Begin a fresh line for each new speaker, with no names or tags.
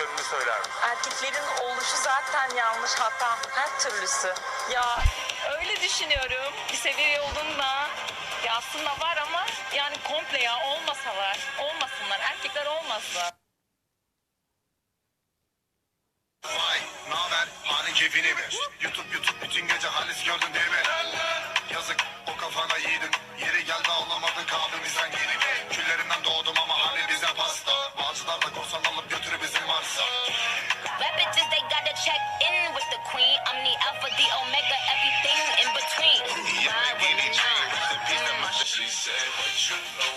yönünü söyler misin?
Erkeklerin oluşu zaten yanlış hata her türlüsü.
Ya öyle düşünüyorum. Bir seviye olduğunda ya aslında var ama yani komple ya olmasalar, olmasınlar. Erkekler olmasın.
Vay naber keyfini ver YouTube YouTube bütün gece halis gördün değil mi Yazık o kafana yiğidin
the queen. I'm the alpha, the omega, everything in between. Ride with me now.
She said, What you know